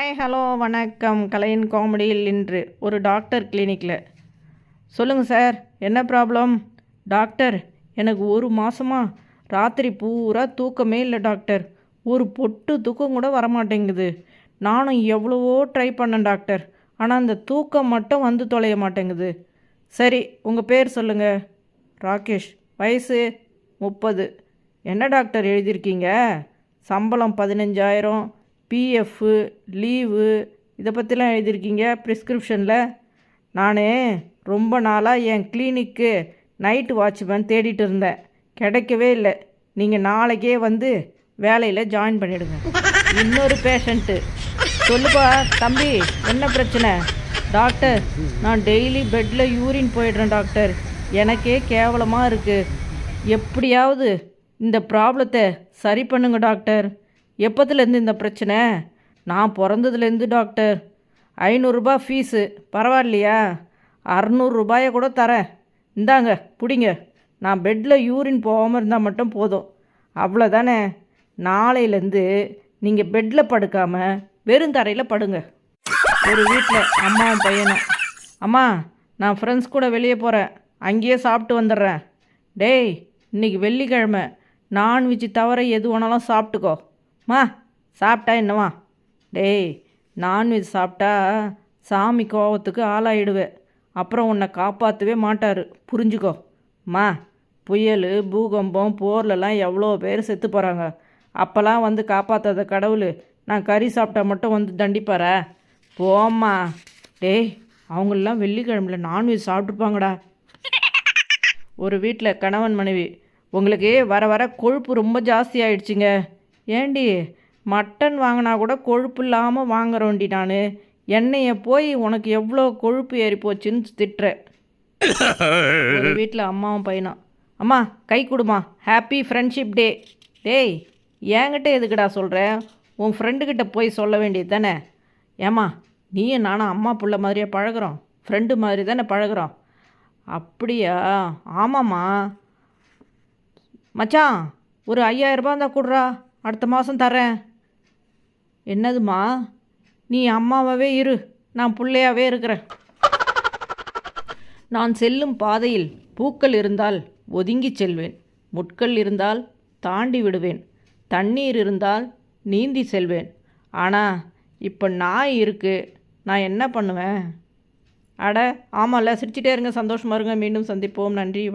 Hi hello வணக்கம். கலையின் காமெடியில் இன்று ஒரு டாக்டர் கிளினிக்கில் சொல்லுங்கள் சார் என்ன ப்ராப்ளம்? டாக்டர் எனக்கு ஒரு மாதமாக ராத்திரி பூரா தூக்கமே இல்லை டாக்டர். ஒரு பொட்டு தூக்கம் கூட வரமாட்டேங்குது. நானும் எவ்வளவோ ட்ரை பண்ணேன் டாக்டர். ஆனால் அந்த தூக்கம் மட்டும் வந்து தொலைய மாட்டேங்குது. சரி உங்கள் பேர் சொல்லுங்கள் ராகேஷ் வயசு முப்பது. என்ன டாக்டர் எழுதியிருக்கீங்க? சம்பளம் பதினஞ்சாயிரம் பிஎஃப்பு லீவு இதை பற்றிலாம் எழுதியிருக்கீங்க? ப்ரிஸ்கிரிப்ஷனில் நான் ரொம்ப நாளாக என் கிளினிக்கு நைட்டு வாட்ச்மேன் தேடிட்டு இருந்தேன். கிடைக்கவே இல்லை. நீங்கள் நாளைக்கே வந்து வேலையில் ஜாயின் பண்ணிவிடுங்க இன்னொரு பேஷண்ட்டு சொல்லுப்பா தம்பி என்ன பிரச்சனை? டாக்டர் நான் டெய்லி பெட்டில் யூரின் போயிடுறேன் டாக்டர் எனக்கே கேவலமாக இருக்குது எப்படியாவது இந்த ப்ராப்ளத்தை சரி பண்ணுங்க டாக்டர் எப்போத்துலேருந்து இந்த பிரச்சனை? நான் பிறந்ததுலேருந்து டாக்டர். ஐநூறுரூபா ஃபீஸு. பரவாயில்லையா? அறநூறுரூபாயை கூட தரேன். இந்தாங்க பிடிங்க. நான் பெட்டில் யூரின் போகாமல் இருந்தால் மட்டும் போதும். அவ்வளோதானே நாளையிலேருந்து நீங்கள் பெட்டில் படுக்காமல் வெறும் தரையில் படுங்க. ஒரு வீட்டில் அம்மாவும் பையனும். அம்மா நான் ஃப்ரெண்ட்ஸ் கூட வெளியே போகிறேன் அங்கேயே சாப்பிட்டு வந்துடுறேன். டேய் இன்னைக்கு வெள்ளிக்கிழமை. நான்வெஜ் தவிர எது வேணாலும் சாப்பிட்டுக்கோ. மா சாப்பிட்டா என்னவா டேய் நான்வெஜ் சாப்பிட்டா சாமி கோபத்துக்கு ஆளாயிடுவேன் அப்புறம் உன்னை காப்பாற்றவே மாட்டார். புரிஞ்சுக்கோ. மா புயல் பூகம்பம் போர்லலாம் எவ்வளோ பேர் செத்து போகிறாங்க அப்போல்லாம் வந்து காப்பாற்றாத கடவுள் நான் கறி சாப்பிட்டா மட்டும் வந்து தண்டிப்பாரா? போம்மா. டேய் அவங்களெலாம் வெள்ளிக்கிழமையில் நான்வெஜ் சாப்பிட்ருப்பாங்கடா ஒரு வீட்டில் கணவன் மனைவி உங்களுக்கு வர வர கொழுப்பு ரொம்ப ஜாஸ்தி ஆயிடுச்சுங்க. ஏண்டி மட்டன் வாங்கினா கூட கொழுப்பு இல்லாமல் வாங்குறோண்டி நான். என்னையை போய் உனக்கு எவ்வளோ கொழுப்பு ஏறி போச்சுன்னு திட்டுறேன் ஒரு வீட்டில் அம்மாவும் பையனும். அம்மா கை கொடுமா. ஹாப்பி ஃப்ரெண்ட்ஷிப் டே டேய் என்கிட்ட எதுக்குடா சொல்கிறேன் உன் ஃப்ரெண்டுக்கிட்ட போய் சொல்ல வேண்டியது தானே? ஏம்மா நீயும் நானும் அம்மா பிள்ளை மாதிரியே பழகுறோம். ஃப்ரெண்டு மாதிரி தானே பழகுறோம். அப்படியா? ஆமாம்மா. மச்சான் ஒரு ஐயாயிரரூபா இருந்தால் கொடுறா. அடுத்த மாதம் தரேன். என்னதுமா நீ அம்மாவாகவே இரு. நான் பிள்ளையாவே இருக்கிறேன். நான் செல்லும் பாதையில் பூக்கள் இருந்தால் ஒதுங்கிச் செல்வேன். முட்கள் இருந்தால் தாண்டி விடுவேன். தண்ணீர் இருந்தால் நீந்தி செல்வேன். ஆனால் இப்போ நாய் இருக்கு. நான் என்ன பண்ணுவேன்? அட ஆமாம்ல சிரிச்சிட்டே இருங்க. சந்தோஷமாக இருங்க. மீண்டும் சந்திப்போம். நன்றி